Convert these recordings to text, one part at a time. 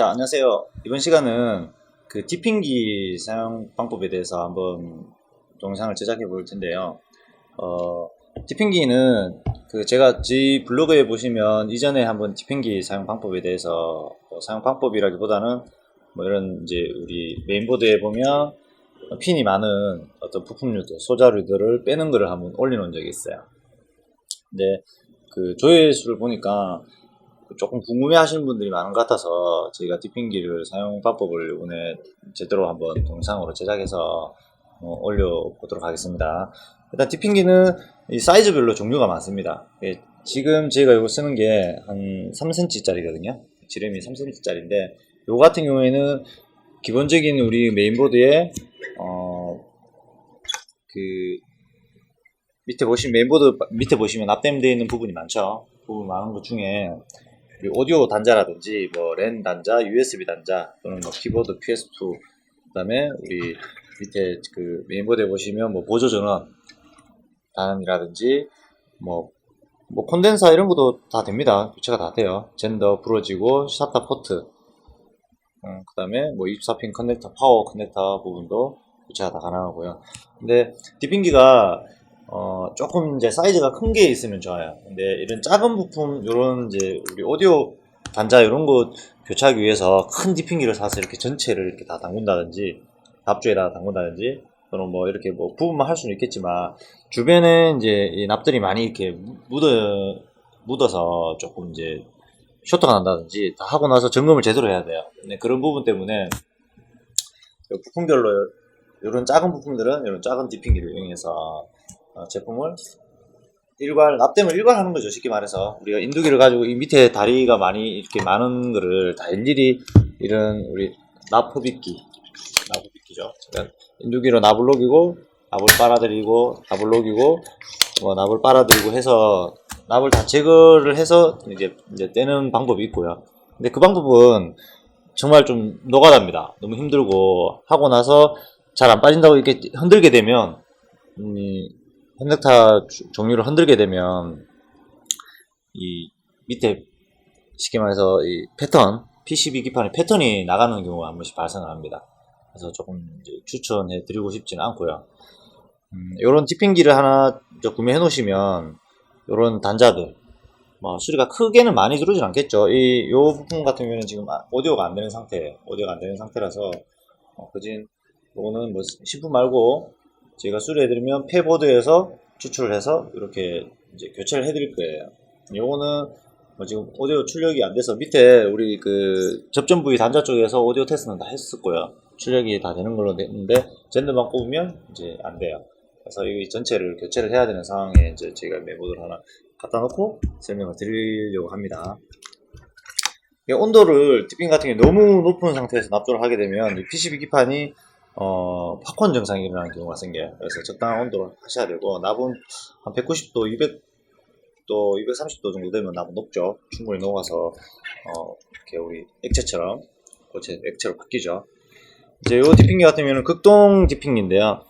자, 안녕하세요. 이번 시간은 그 디핑기 사용 방법에 대해서 한번 동영상을 제작해 볼 텐데요. 어, 디핑기는 그 제가 제 블로그에 보시면 이전에 한번 디핑기 사용 방법에 대해서 뭐 사용 방법이라기보다는 뭐 이런 이제 우리 메인보드에 보면 핀이 많은 어떤 부품류들, 소자류들을 빼는 거를 한번 올려놓은 적이 있어요. 근데 그 조회수를 보니까 조금 궁금해 하시는 분들이 많은 것 같아서 저희가 디핑기를 사용 방법을 이번에 제대로 한번 동영상으로 제작해서 어, 올려보도록 하겠습니다. 일단 디핑기는 이 사이즈별로 종류가 많습니다. 예, 지금 제가 이거 쓰는 게 한 3cm 짜리거든요. 지름이 3cm 짜리인데 요 같은 경우에는 기본적인 우리 메인보드에 어, 그 밑에 보시면 메인보드 밑에 보시면 앞댐되어 있는 부분이 많죠. 부분 많은 것 중에 오디오 단자라든지 뭐 랜 단자, USB 단자 또는 뭐 키보드 PS2 그다음에 우리 밑에 그 메인보드에 보시면 뭐 보조 전원 단이라든지 뭐, 뭐 콘덴서 이런 것도 다 됩니다. 교체가 다 돼요. 젠더 부러지고 샤타 포트 음, 그 다음에 뭐 24핀 커넥터, 파워 커넥터 부분도 교체가 다 가능하고요. 근데 디핑기가 어, 조금 이제 사이즈가 큰 게 있으면 좋아요. 근데 이런 작은 부품, 요런 이제 우리 오디오 단자 이런 거 교체하기 위해서 큰 디핑기를 사서 이렇게 전체를 이렇게 다 담근다든지, 납주에다 담근다든지, 또는 뭐 이렇게 뭐 부분만 할 수는 있겠지만, 주변에 이제 이 납들이 많이 이렇게 묻어, 묻어서 조금 이제 쇼트가 난다든지 다 하고 나서 점검을 제대로 해야 돼요. 네, 그런 부분 때문에 부품별로 이런 작은 부품들은 이런 작은 디핑기를 이용해서 어, 제품을 일괄 납땜을 일괄하는 거죠 쉽게 말해서. 우리가 인두기를 가지고 이 밑에 다리가 많이 이렇게 많은 거를 다 일일이 이런 우리 납흡입기 납흡입기죠. 그러니까 인두기로 납을 녹이고 납을 빨아들이고 납을 녹이고 뭐 납을 빨아들이고 해서 납을 다 제거를 해서 이제 이제 떼는 방법이 있고요. 근데 그 방법은 정말 좀 노가다입니다. 너무 힘들고 하고 나서 잘 안 빠진다고 이렇게 흔들게 되면 음, 핸드타 종류를 흔들게 되면 이 밑에 쉽게 말해서 이 패턴 PCB 기판의 패턴이 나가는 경우가 한 번씩 발생을 합니다. 그래서 조금 추천해 드리고 싶지는 않고요. 음, 이런 디핑기를 하나 구매해 놓으시면 이런 단자들 뭐 수리가 크게는 많이 들어오진 않겠죠. 이 요 부품 같은 경우는 지금 아, 오디오가 안 되는 상태, 오디오가 안 되는 상태라서 어, 그진 요거는 뭐 신품 말고 제가 수리해드리면 폐보드에서 추출을 해서 이렇게 이제 교체를 해드릴 거예요. 요거는 뭐 지금 오디오 출력이 안 돼서 밑에 우리 그 접점 부위 단자 쪽에서 오디오 테스트는 다 했었고요. 출력이 다 되는 걸로 됐는데 젠더만 꼽으면 이제 안 돼요. 그래서 이 전체를 교체를 해야 되는 상황에 이제 제가 메모드를 하나 갖다 놓고 설명을 드리려고 합니다. 이 온도를 디핑 같은 게 너무 높은 상태에서 납조를 하게 되면 이 PCB 기판이 어, 팝콘 증상이 일어나는 경우가 생겨요. 그래서 적당한 온도를 하셔야 되고, 납은 한 190도, 200도, 230도 정도 되면 납은 녹죠. 충분히 녹아서, 어, 이렇게 우리 액체처럼, 고체 액체로 바뀌죠. 이제 요 디핑기 같은 경우는 극동 디핑기인데요.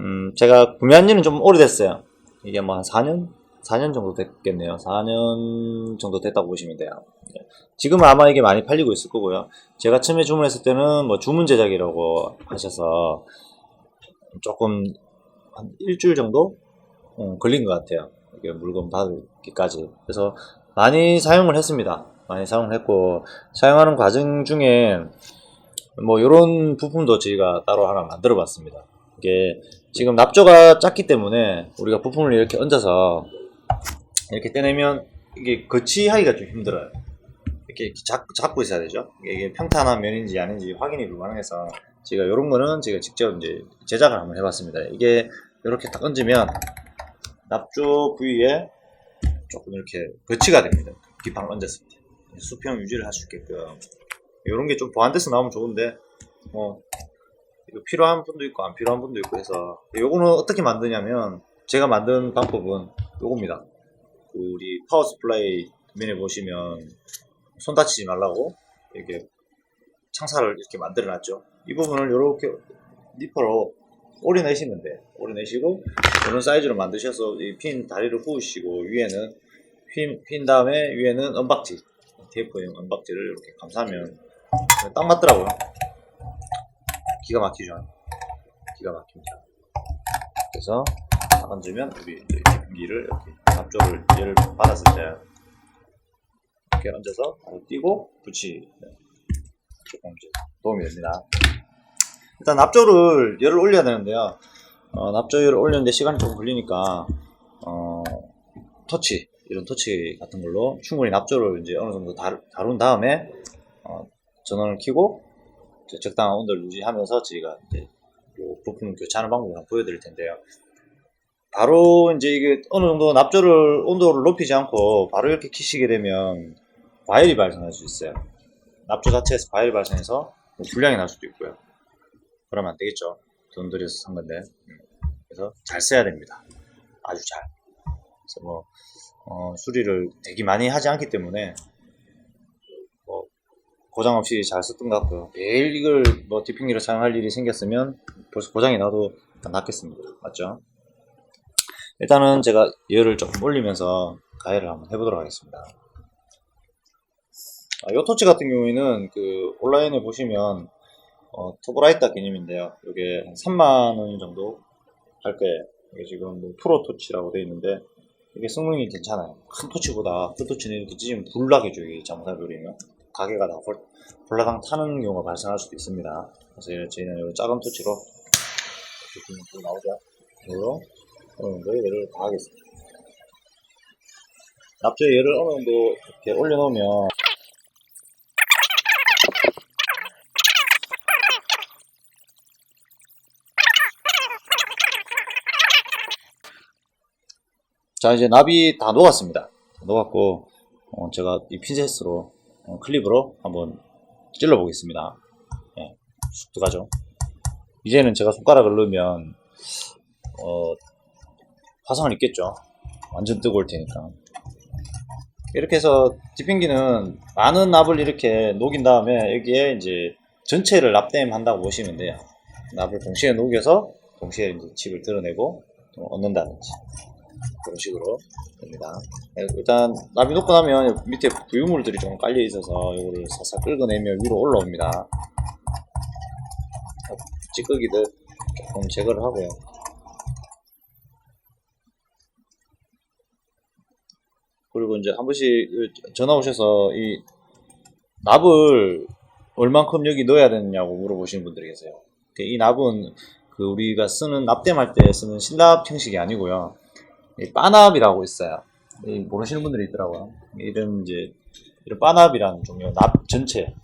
음, 제가 구매한 지는 좀 오래됐어요. 이게 뭐 한 4년? 4년 정도 됐겠네요. 4년 정도 됐다고 보시면 돼요. 네. 지금은 아마 이게 많이 팔리고 있을 거고요. 제가 처음에 주문했을 때는 뭐 주문 제작이라고 하셔서 조금 한 일주일 정도 음, 걸린 것 같아요. 이게 물건 받기까지. 그래서 많이 사용을 했습니다. 많이 사용을 했고 사용하는 과정 중에 뭐 이런 부품도 저희가 따로 하나 만들어 봤습니다. 이게 지금 납조가 작기 때문에 우리가 부품을 이렇게 얹어서 이렇게 떼내면 이게 거치하기가 좀 힘들어요. 이렇게 잡, 잡고 있어야 되죠. 이게 평탄한 면인지 아닌지 확인이 불가능해서 제가 이런 거는 제가 직접 이제 제작을 한번 해봤습니다. 이게 이렇게 딱 얹으면 납조 부위에 조금 이렇게 거치가 됩니다. 기판을 때 수평 유지를 할 수 있게끔 이런 게 좀 보완돼서 나오면 좋은데 뭐 필요한 분도 있고 안 필요한 분도 있고 해서 요거는 어떻게 만드냐면 제가 만든 방법은 요겁니다. 우리 파워 스플라이 면에 보시면 손 다치지 말라고 이렇게 창살을 이렇게 만들어 놨죠. 이 부분을 이렇게 니퍼로 오려내시면 돼. 오려내시고 이런 사이즈로 만드셔서 이 핀 다리를 구우시고 위에는 핀, 핀 다음에 위에는 언박지 테이프용 언박지를 이렇게 감싸면 딱 맞더라고요. 기가 막히죠. 기가 막힙니다. 그래서 딱 얹으면 우리 이제 기를 이렇게 앞쪽을 열을 받았을 때 이렇게 얹어서 바로 띄고 붙이면 조금 이제 도움이 됩니다. 일단 납조를 열을 올려야 되는데요. 어, 납조열을 올리는데 시간이 조금 걸리니까 어, 터치 이런 터치 같은 걸로 충분히 납조를 이제 어느 정도 다루, 다룬 다음에 어, 전원을 켜고 적당한 온도를 유지하면서 저희가 이제 요 부품 교체하는 방법을 보여드릴 텐데요. 바로 이제 이게 어느 정도 납조를 온도를 높이지 않고 바로 이렇게 키시게 되면 과열이 발생할 수 있어요. 납조 자체에서 과열이 발생해서 뭐 불량이 날 수도 있고요. 그러면 안 되겠죠. 돈 들여서 산 건데. 음. 그래서 잘 써야 됩니다. 아주 잘. 그래서 뭐 어, 수리를 되게 많이 하지 않기 때문에 뭐 고장 없이 잘 썼던 것 같고요. 매일 이걸 뭐 디핑기를 사용할 일이 생겼으면 벌써 고장이 나도 낫겠습니다. 맞죠? 일단은 제가 열을 조금 올리면서 가열을 한번 해보도록 하겠습니다. 아, 이 토치 같은 경우에는 그 온라인에 보시면 어, 토브라이터 개념인데요. 이게 3만원 정도 할 거예요. 이게 지금 뭐 프로 토치라고 되어 있는데 이게 성능이 괜찮아요. 큰 토치보다 큰 토치는 이렇게 찢으면 불나게 줘요. 버리면 가게가 다 홀, 홀라당 타는 경우가 발생할 수도 있습니다. 그래서 저희는 이 작은 토치로 이렇게 좀 나오죠. 이걸로 열을 가하겠습니다. 납조에 열을 어느 정도 이렇게 올려놓으면 자 이제 납이 다 녹았습니다. 다 녹았고 어, 제가 이 핀셋으로 어, 클립으로 한번 찔러 보겠습니다. 예, 쑥 들어가죠. 이제는 제가 손가락을 넣으면 어, 화상을 입겠죠. 완전 뜨거울 테니까. 이렇게 해서 디핑기는 많은 납을 이렇게 녹인 다음에 여기에 이제 전체를 납땜 한다고 보시면 돼요. 납을 동시에 녹여서 동시에 이제 칩을 드러내고 또 얻는다든지 그런 식으로 됩니다. 네, 일단 납이 녹고 나면 밑에 부유물들이 좀 깔려 있어서 이거를 살살 긁어내면 위로 올라옵니다. 어, 찌꺼기들 조금 제거를 하고요. 그리고 이제 한 번씩 전화 오셔서 이 납을 얼만큼 여기 넣어야 되느냐고 물어보시는 분들이 계세요. 이 납은 그 우리가 쓰는 납땜할 때 쓰는 신납 형식이 아니고요. 이 빠납이라고 있어요. 이 모르시는 분들이 있더라고요. 이런 이제 이런 빠납이라는 종류 납 전체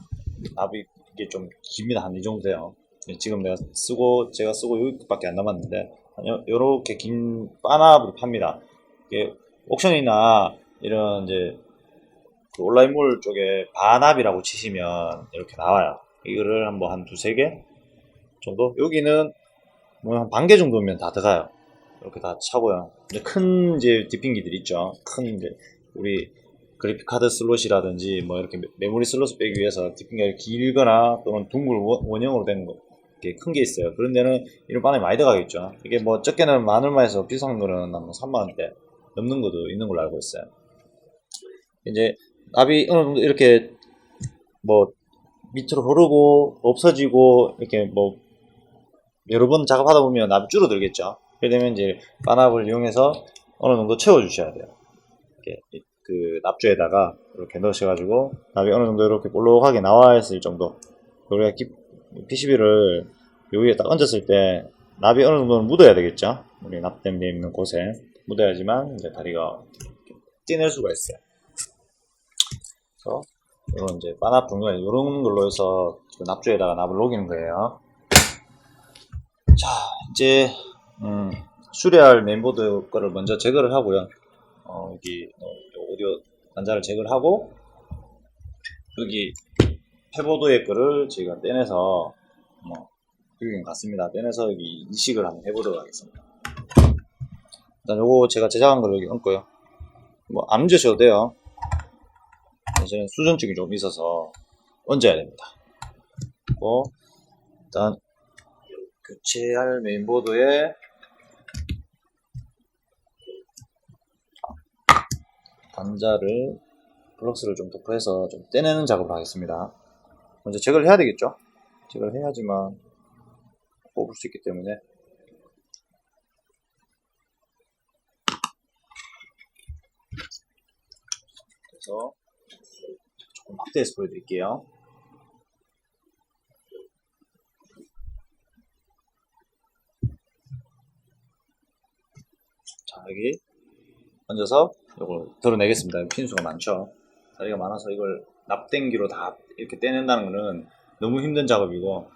납이 이게 좀 깁니다. 한 이 정도 돼요. 지금 내가 쓰고 제가 쓰고 여기밖에 안 남았는데 요- 요렇게 긴 빠납을 팝니다. 이게 옥션이나 이런 이제 그 온라인몰 쪽에 반압이라고 치시면 이렇게 나와요. 이거를 한번 한 두세 개 정도? 여기는 뭐 한 반 개 정도면 다 들어가요. 이렇게 다 차고요. 이제 큰 이제 디핑기들 있죠. 큰 이제 우리 그래픽 카드 슬롯이라든지 뭐 이렇게 메- 메모리 슬롯을 빼기 위해서 디핑기가 길거나 또는 둥글 원- 원형으로 된 거. 큰게 있어요. 그런 데는 이런 바람이 많이 들어가겠죠. 이게 뭐 적게는 만 얼마에서 비싼 거는 한 3만 원대 넘는 것도 있는 걸로 알고 있어요. 이제 납이 어느 정도 이렇게 뭐 밑으로 흐르고 없어지고 이렇게 뭐 여러 번 작업하다 보면 납이 줄어들겠죠. 되면 이제 반납을 이용해서 어느 정도 채워주셔야 돼요. 이렇게 그 납주에다가 이렇게 넣으셔가지고 납이 어느 정도 이렇게 볼록하게 나와 있을 정도. 우리가 PCB를 여기에 딱 얹었을 때 납이 어느 정도는 묻어야 되겠죠. 우리 납땜되어 있는 곳에 묻어야지만 이제 다리가 찌낼 수가 있어요. 그래서 이런 이제 반납 종류가 이런 걸로 해서 그 납주에다가 납을 녹이는 거예요. 자, 이제 음, 수리할 메인보드 거를 먼저 제거를 하고요. 어, 여기 어, 요 오디오 단자를 제거를 하고 여기 패보드의 거를 저희가 떼내서 뭐 여기 같습니다. 떼내서 여기 이식을 한번 해보도록 하겠습니다. 일단 요거 제가 제작한 걸 여기 얹고요. 뭐안 얹으셔도 돼요. 저는 수전증이 좀 있어서 얹어야 됩니다. 그리고 일단 교체할 메인보드에 단자를 플럭스를 좀 도포해서 좀 떼내는 작업을 하겠습니다. 먼저 제거를 해야 되겠죠? 제거를 해야지만 뽑을 수 있기 때문에 그래서 조금 확대해서 보여드릴게요. 자, 여기 얹어서 이걸 드러내겠습니다. 핀수가 많죠. 다리가 많아서 이걸 납땜기로 다 이렇게 떼낸다는 거는 너무 힘든 작업이고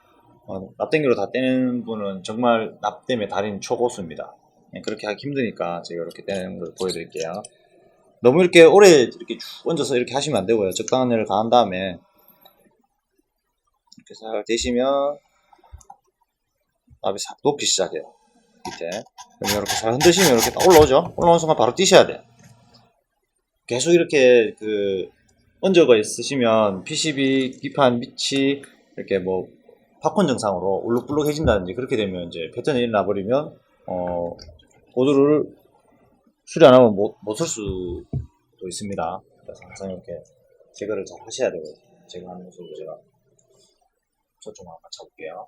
어, 납땜기로 다 떼는 분은 정말 납땜의 달인 초고수입니다. 예, 그렇게 하기 힘드니까 제가 이렇게 떼는 걸 보여드릴게요. 너무 이렇게 오래 이렇게 쭉 얹어서 이렇게 하시면 안 되고요. 적당한 열을 가한 다음에 이렇게 살 대시면 납이 싹 녹기 시작해요. 밑에. 그럼 이렇게 잘 흔드시면 이렇게 딱 올라오죠? 올라오는 순간 바로 뛰셔야 돼. 계속 이렇게 그 얹어가 있으시면 PCB 기판 밑이 이렇게 뭐 팝콘 증상으로 울룩불룩해진다든지 그렇게 되면 이제 패턴이 일어나 버리면 어 보드를 수리 안 하면 못, 못 쓸 수도 있습니다. 그래서 항상 이렇게 제거를 잘 하셔야 되고 제거하는 모습으로 제가 저쪽 한번 맞춰볼게요.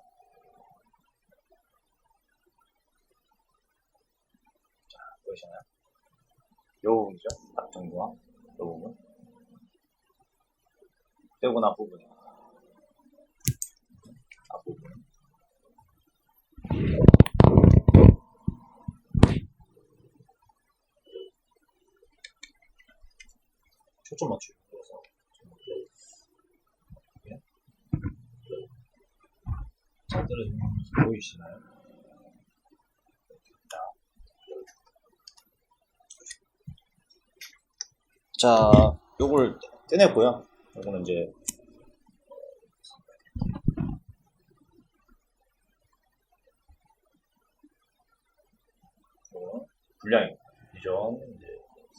자, 보이시나요? 요 부분이죠. 딱 정도와 요 부분. 떼고 난 부분. 앞부분. 초점 맞추기. 그래서. 잘 떨어지는 모습 보이시나요? 자, 요걸 떼냈고요. 요거는 이제 요거는 분량입니다. 기존 이제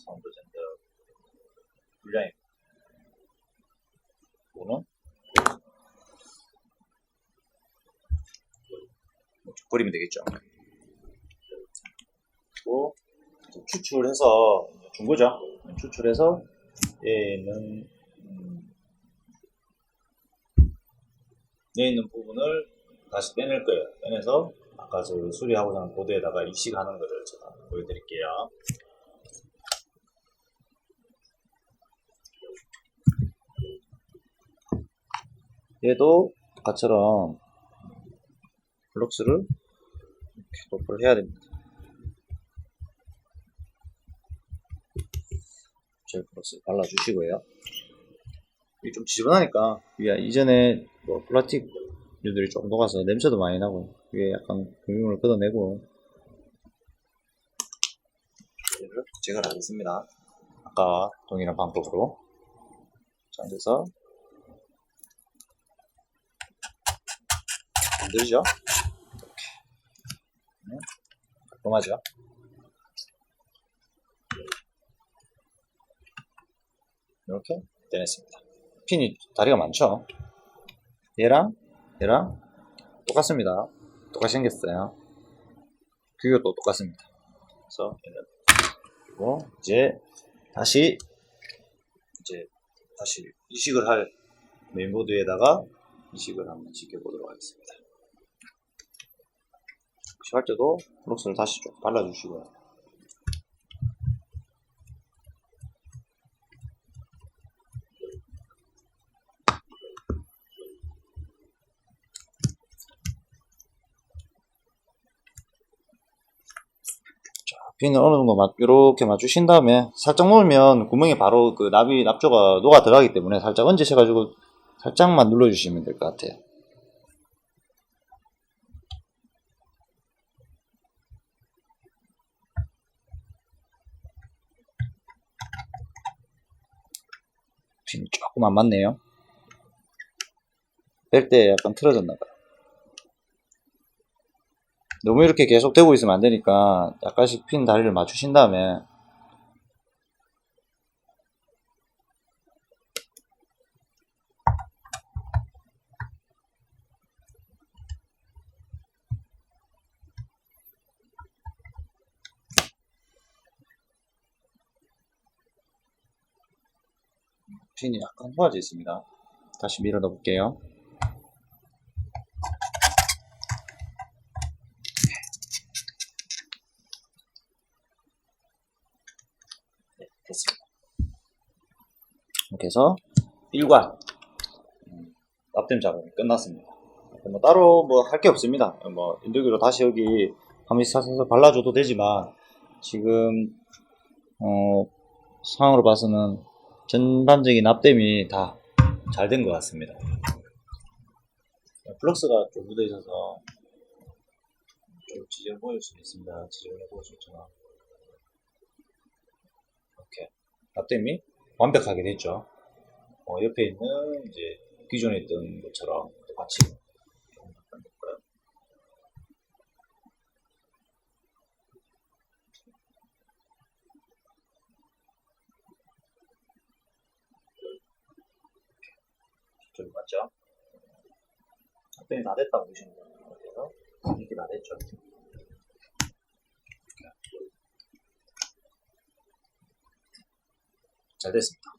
사운드 젠더 분량입니다. 요거는 뭐 버리면 되겠죠. 그리고 추출해서 준 거죠. 추출해서 얘는 음, 얘 있는 부분을 다시 빼낼 거예요. 빼내서 아까 저 수리하고자 하는 보드에다가 이식하는 거를 제가 보여드릴게요. 얘도 아까처럼 블록스를 이렇게 도포를 해야 됩니다. 젤 플러스 발라주시고요. 이게 좀 지저분하니까 위에 이전에 뭐 플라스틱류들이 좀 녹아서 냄새도 많이 나고 위에 약간 금융을 걷어내고 얘를 제거를 하겠습니다. 아까 동일한 방법으로 자 그래서 만들죠. 깔끔하죠. 이렇게 떼냈습니다. 핀이 다리가 많죠? 얘랑 얘랑 똑같습니다. 똑같이 생겼어요. 규격도 똑같습니다. 그래서 얘는 그리고 이제 다시 이제 다시 이식을 할 메인보드에다가 이식을 한번 지켜보도록 하겠습니다. 이식할 때도 블록스를 다시 좀 발라주시고요. 핀을 어느 정도 맞, 이렇게 맞추신 다음에 살짝 놓으면 구멍에 바로 그 납이 납조가 녹아 들어가기 때문에 살짝 얹으셔가지고 살짝만 눌러주시면 될 것 같아요. 핀 조금 안 맞네요. 뺄 때 약간 틀어졌나봐요. 너무 이렇게 계속 되고 있으면 안 되니까 약간씩 핀 다리를 맞추신 다음에 핀이 약간 후아져 있습니다. 다시 밀어 넣어 볼게요. 네, 됐습니다. 이렇게 해서 일관 음, 납땜 작업이 끝났습니다. 뭐 따로 뭐 할 게 없습니다. 뭐 인두기로 다시 여기 가미사에서 발라줘도 되지만 지금 어, 상황으로 봐서는 전반적인 납땜이 다 잘 된 것 같습니다. 플럭스가 좀 묻어 있어서 좀 지저분 보일 수도 있습니다. 지저분해 보일 수 있지만 이렇게 납땜이 완벽하게 됐죠. 어, 옆에 있는 이제 기존에 있던 것처럼 똑같이 좀 납땜됐고요. 좀 맞죠? 납땜이 다 됐다고 보시면 돼요. 그래서 이렇게 다 됐죠. 잘 됐습니다.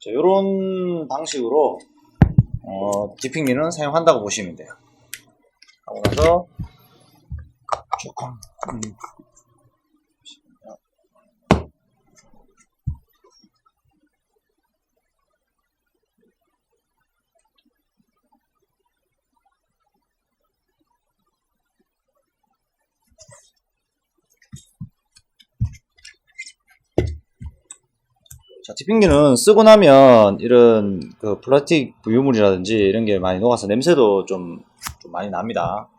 자, 요런 방식으로, 어, 디핑미는 사용한다고 보시면 돼요. 하고 나서, 조금, 음, 자, 디핑기는 쓰고 나면 이런 그 플라스틱 부유물이라든지 이런 게 많이 녹아서 냄새도 좀, 좀 많이 납니다.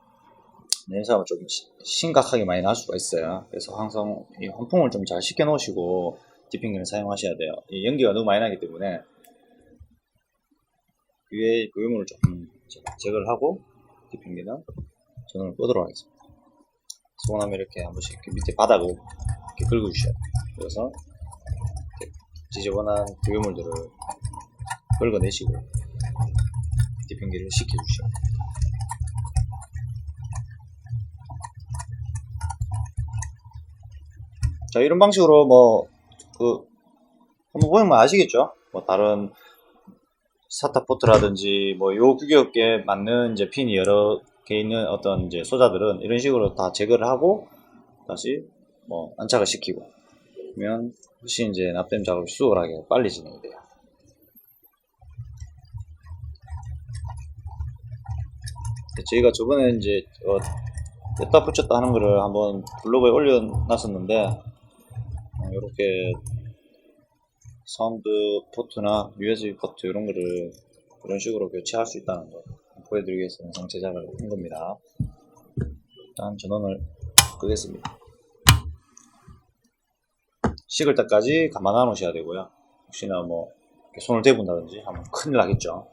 냄새가 좀 시- 심각하게 많이 날 수가 있어요. 그래서 항상 이 환풍을 좀 잘 식혀 놓으시고 디핑기를 사용하셔야 돼요. 이 연기가 너무 많이 나기 때문에 위에 부유물을 제가 제거를 하고 디핑기는 전원을 끄도록 하겠습니다. 나면 이렇게 한 번씩 이렇게 밑에 바닥을 이렇게 긁어주셔야 돼요. 그래서 지저분한 부유물들을 긁어내시고 디핑기를 식혀주시오. 자 이런 방식으로 뭐 그 한번 보면 아시겠죠? 뭐 다른 사타포트라든지 뭐 요 규격에 맞는 이제 핀이 여러 개 있는 어떤 이제 소자들은 이런 식으로 다 제거를 하고 다시 뭐 안착을 시키고 그러면 훨씬 이제 납땜 작업이 수월하게 빨리 진행이 돼요. 저희가 저번에 이제 어, 였다 붙였다 하는 거를 한번 블로그에 올려놨었는데 이렇게 사운드 포트나 USB 포트 이런 거를 그런 식으로 교체할 수 있다는 거 보여드리기 위해서 영상 제작을 한 겁니다. 일단 전원을 끄겠습니다. 식을 때까지 가만히 놓으셔야 되고요. 혹시나 뭐 손을 대분다든지 하면 큰일 나겠죠.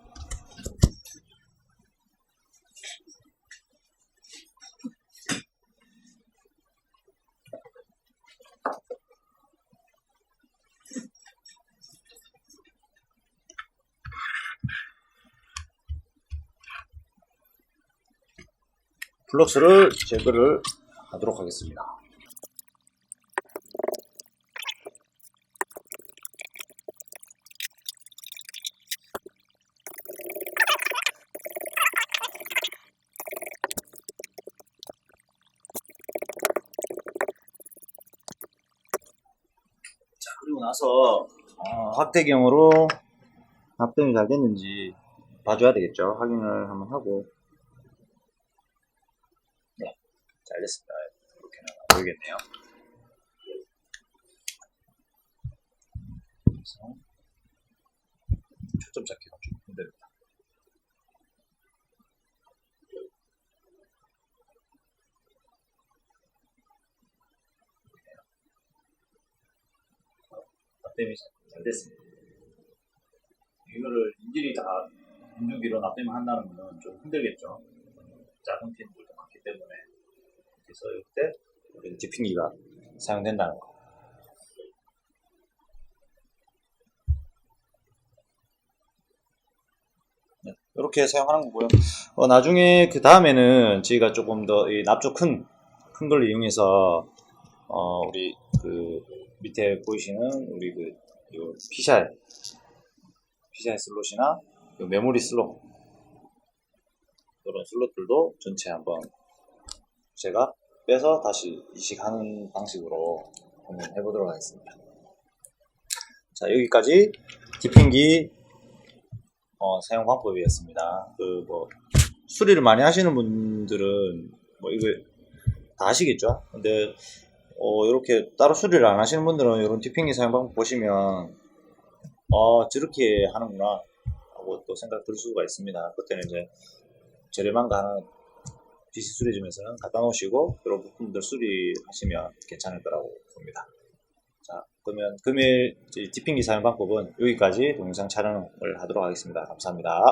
플럭스를 제거를 하도록 하겠습니다. 나서 어, 확대경으로 납땜이 잘 됐는지 봐줘야 되겠죠. 확인을 한번 하고 네, 잘 됐습니다. 이렇게는 안 보이겠네요. 그래서 초점 잡기가 좀 힘듭니다. 납땜이 잘 됐습니다. 이거를 일일이 다 인두기로 납땜을 한다는 거는 좀 힘들겠죠. 작은 핀들도 많기 때문에 그래서 이때 우리 디핑기가 사용된다는 거. 네, 이렇게 사용하는 거고요. 어, 나중에 그 다음에는 저희가 조금 더 이 납조 큰, 큰 걸 이용해서 어, 우리 그 밑에 보이시는 우리 그 요 피샬 PCI 슬롯이나 요 메모리 슬롯 이런 슬롯들도 전체 한번 제가 빼서 다시 이식하는 방식으로 한번 해보도록 하겠습니다. 자 여기까지 디핑기 어, 사용 방법이었습니다. 그 뭐 수리를 많이 하시는 분들은 뭐 이거 다 아시겠죠? 근데 어, 이렇게 따로 수리를 안 하시는 분들은 이런 디핑기 사용 방법 보시면 어 저렇게 하는구나 하고 또 생각 들 수가 있습니다. 그때는 이제 저렴한 거 하나 PC 수리점에서는 갖다 놓으시고 이런 부품들 수리하시면 괜찮을 거라고 봅니다. 자 그러면 금일 디핑기 사용 방법은 여기까지 동영상 촬영을 하도록 하겠습니다. 감사합니다.